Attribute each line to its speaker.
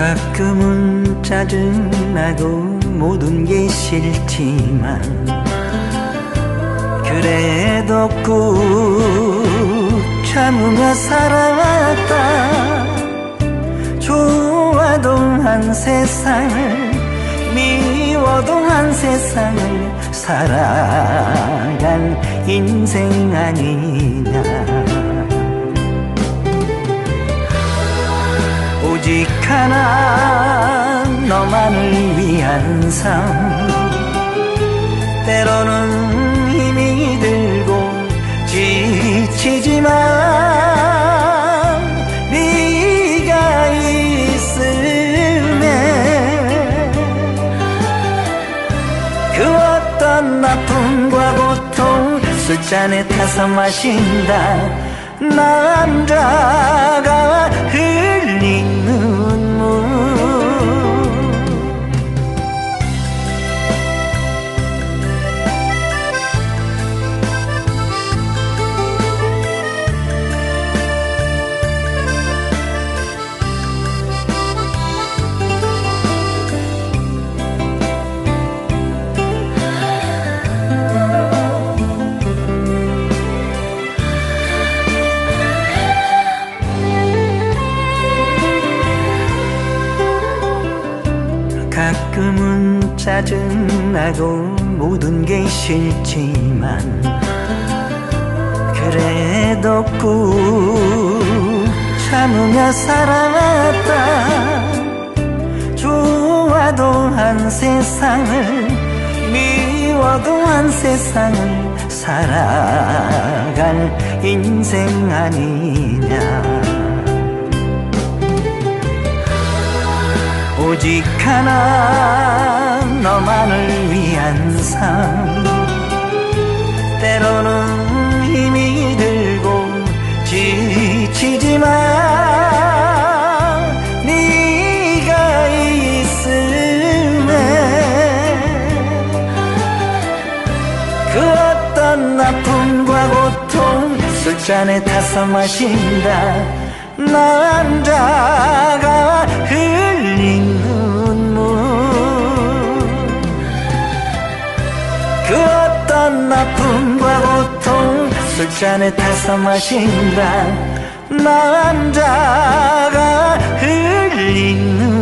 Speaker 1: 가끔은 짜증나고 모든 게 싫지만 그래도 꾹 참으며 살아왔다. 좋아도 한 세상을 미워도 한 세상을 살아간 인생 아니 삶 때로는 힘이 들고 지치지만 네가 있음에 그 어떤 아픔과 고통 술잔에 타서 마신다. 남자가 가끔은 짜증나고 모든 게 싫지만 그래도 꾹 참으며 살아왔다. 좋아도 한 세상을 미워도 한 세상을 살아갈 인생 아니냐 오직 하나 너만을 위한 삶. 때로는 힘이 들고 지치지만 네가 있음에 그 어떤 아픔과 고통 술잔에 타서 마신다. 남자가 흘린 잔에 타서 마신다. 남자가 흘린 눈물